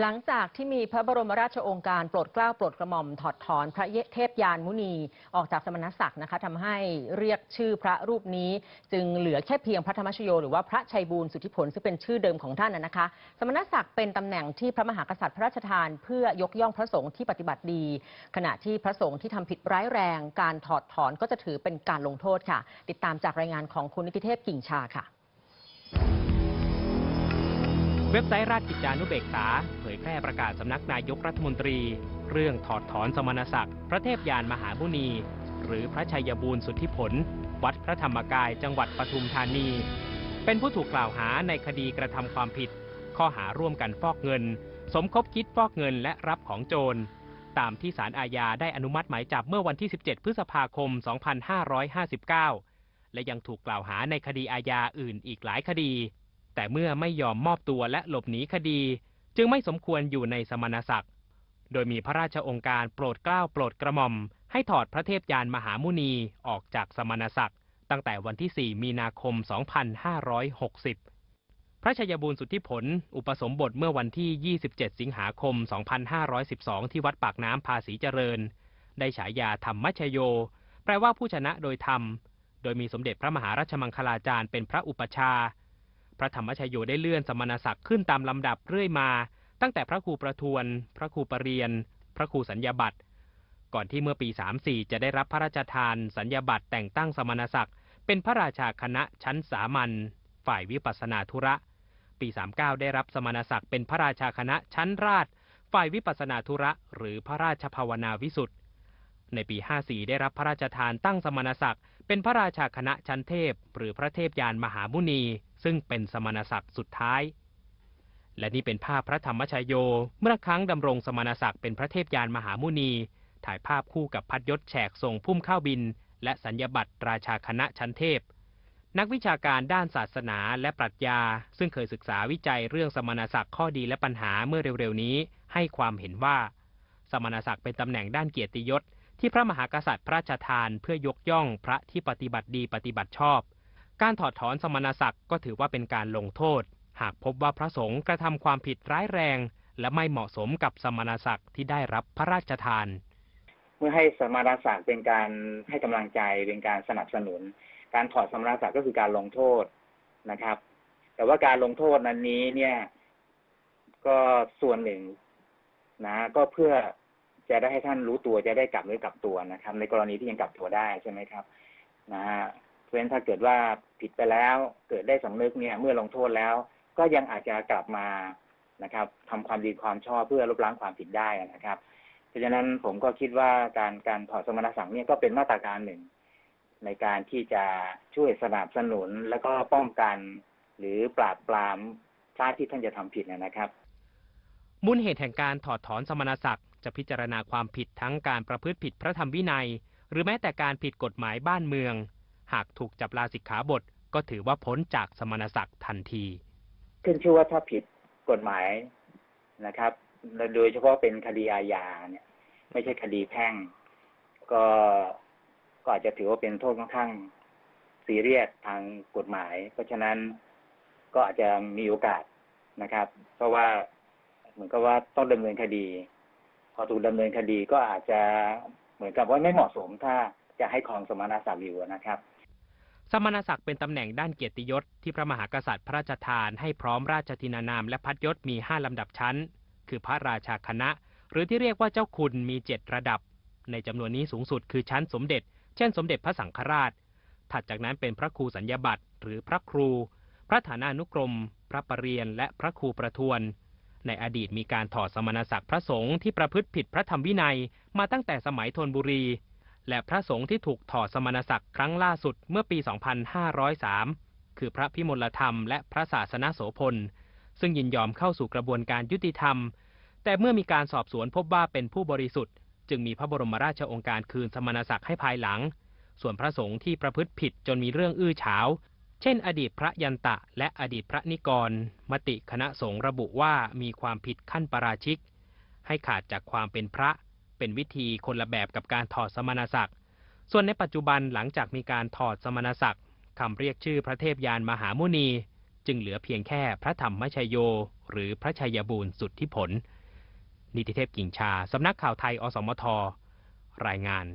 หลังจากที่มีพระบรมราชโองการโปรดเกล้าโปรดกระหม่อมถอดถอนพระเทพยานมุนีออกจากสมณศักดิ์นะคะทำให้เรียกชื่อพระรูปนี้ จึงเหลือแค่เพียงพระธรรมชโยหรือว่าพระชัยบูรณ์สุทธิผลซึ่งเป็นชื่อเดิมของท่านนะนะคะ สมณศักดิ์เป็นตำแหน่งที่พระมหากษัตริย์พระราชทาน เพื่อยกย่องพระสงฆ์ที่ปฏิบัติดี ขณะที่พระสงฆ์ที่ทำผิดร้ายแรง การถอดถอนก็จะถือเป็นการลงโทษค่ะ ติดตามจากรายงานของคุณนิติเทพกิ่งชาค่ะ เว็บไซต์ราชกิจจานุเบกษา เผยแพร่ประกาศสำนักนายกรัฐมนตรี เรื่องถอดถอนสมณศักดิ์พระเทพยานมหามุนีหรือพระชัยบูรณ์สุทธิผล วัดพระธรรมกายจังหวัดปทุมธานี เป็นผู้ถูกกล่าวหาในคดีกระทำความผิด ข้อหาร่วมกันฟอกเงิน สมคบคิดฟอกเงินและรับของโจร ตามที่ศาลอาญาได้อนุมัติหมายจับเมื่อวันที่ 17 พฤษภาคม 2559 และยังถูกกล่าวหาในคดีอาญาอื่นอีกหลายคดี แต่เมื่อไม่ยอมมอบตัวและหลบหนีคดี จึงไม่สมควรอยู่ในสมณศักดิ์ โดยมีพระราชองค์การโปรดเกล้าโปรดกระหม่อม ให้ถอดพระเทพยานมหามุนีออกจากสมณศักดิ์ตั้งแต่วันที่ 4 มีนาคม 2560 พระชยบูรณ์สุทธิผล อุปสมบทเมื่อวันที่ 27 สิงหาคม 2512 ที่วัดปากน้ำภาษีเจริญ ได้ฉายาธรรมชโย แปลว่าผู้ชนะโดยธรรม โดยมีสมเด็จพระมหาราชมังคลาจารย์เป็นพระอุปชา พระธรรมชโยได้เลื่อนสมณศักดิ์ขึ้นตามลำดับเรื่อยมา ตั้งแต่พระครูประทวน พระครูปรเรียน พระครูสัญญาบัตรก่อนที่เมื่อปี 34 จะได้รับพระราชทาน สัญญาบัตรแต่งตั้งสมณศักดิ์เป็นพระราชาคณะชั้นสามัญฝ่ายวิปัสนาธุระ ปี 39 ได้รับสมณศักดิ์เป็นพระราชาคณะชั้นราช ฝ่ายวิปัสนาธุระ หรือพระราชภาวนาวิสุทธ์ในปี 54 ได้รับพระราชทานตั้งสมณศักดิ์เป็นพระราชาคณะชั้นเทพ หรือพระเทพยานมหามุนี ซึ่งเป็นสมณศักดิ์สุดท้าย และนี่เป็นภาพพระธรรมชโย เมื่อครั้งดำรงสมณศักดิ์เป็นพระเทพยานมหามุนี ถ่ายภาพคู่กับพัดยศแฉกทรงพุ่มข้าวบิน และสัญญบัตรราชาคณะชั้นเทพ นักวิชาการด้านศาสนาและปรัชญา ซึ่งเคยศึกษาวิจัยเรื่องสมณศักดิ์ข้อดีและปัญหาเมื่อเร็วๆนี้ ให้ความเห็นว่า สมณศักดิ์เป็นตำแหน่งด้านเกียรติยศที่พระมหากษัตริย์พระราชทานเพื่อยกย่องพระที่ปฏิบัติดีปฏิบัติชอบ การถอดถอนสมณศักดิ์ก็ถือว่าเป็นการลงโทษ หากพบว่าพระสงฆ์กระทำความผิดร้ายแรง และไม่เหมาะสมกับสมณศักดิ์ที่ได้รับพระราชทาน เมื่อให้สมณศักดิ์เป็นการให้กำลังใจเป็นการสนับสนุน การถอดสมณศักดิ์ก็คือการลงโทษนะครับ แต่ว่าการลงโทษนั้นนี้เนี่ย ก็ส่วนหนึ่งนะ ก็เพื่อจะได้ให้ท่านรู้ตัวจะได้กลับเนื้อกลับตัวนะครับ ในกรณีที่ยังกลับตัวได้ใช่ไหมครับ นะฮะ เพราะฉะนั้นถ้าเกิดว่าผิดไปแล้ว เกิดได้สำนึกเนี่ยเมื่อลงโทษแล้ว ก็ยังอาจจะกลับมานะครับทำความดีความชอบเพื่อลบล้างความผิดได้นะครับ เพราะฉะนั้นผมก็คิดว่าการการถอดสมณศักดิ์เนี่ยก็เป็นมาตรการหนึ่ง ในการที่จะช่วยสนับสนุนแล้วก็ป้องกัน หรือปราบปรามพระที่ท่านจะทำผิดนะครับ มูลเหตุแห่งการถอดถอนสมณศักดิ์จะพิจารณาความผิดทั้งการประพฤติผิดพระธรรมวินัย หรือแม้แต่การผิดกฎหมายบ้านเมือง หากถูกจับลาสิกขาบท ก็ถือว่าพ้นจากสมณศักดิ์ทันที ขึ้นชื่อว่าถ้าผิดกฎหมายนะครับ โดยเฉพาะเป็นคดีอาญาเนี่ย ไม่ใช่คดีแพ่ง ก็ก็อาจจะถือว่าเป็นโทษค่อนข้างซีเรียสทางกฎหมาย เพราะฉะนั้นก็อาจจะมีโอกาสนะครับ เพราะว่าเหมือนกับว่าต้องดำเนินคดี พอถูกดำเนินคดีก็อาจจะเหมือนกับว่าไม่เหมาะสมถ้าจะให้ครองสมณศักดิ์อยู่นะครับ สมณศักดิ์เป็นตำแหน่งด้านเกียรติยศที่พระมหากษัตริย์พระราชทานให้พร้อมราชทินานามและพัดยศมี 5 ลำดับชั้น คือพระราชาคณะ หรือที่เรียกว่าเจ้าคุณมี 7 ระดับ ในจำนวนนี้สูงสุดคือชั้นสมเด็จ เช่น สมเด็จพระสังฆราช ถัดจากนั้นเป็นพระครูสัญญาบัตรหรือพระครู พระฐานานุกรม พระปรเรียน และพระครูประทวน ในอดีตมีการถอดสมณศักดิ์พระสงฆ์ที่ประพฤติผิดพระธรรมวินัยมาตั้งแต่สมัยธนบุรี และพระสงฆ์ที่ถูกถอดสมณศักดิ์ครั้งล่าสุดเมื่อปี 2503 คือพระพิมลธรรมและพระศาสนโสพล ซึ่งยินยอมเข้าสู่กระบวนการยุติธรรม แต่เมื่อมีการสอบสวนพบว่าเป็นผู้บริสุทธิ์ จึงมีพระบรมราชโองการคืนสมณศักดิ์ให้ภายหลัง ส่วนพระสงฆ์ที่ประพฤติผิดจนมีเรื่องอื้อฉาว เช่น อดีตพระยันตะ และอดีตพระนิกร มติคณะสงฆ์ระบุว่ามีความผิดขั้นปราชิก ให้ขาดจากความเป็นพระ เป็นวิธีคนละแบบกับการถอดสมณศักดิ์ ส่วนในปัจจุบันหลังจากมีการถอดสมณศักดิ์คำเรียกชื่อพระเทพยานมหามุนี จึงเหลือเพียงแค่พระธรรมชโย หรือพระชัยบูรณ์สุดที่ผล นิติเทพกิ่งชา สำนักข่าวไทย อสมท รายงาน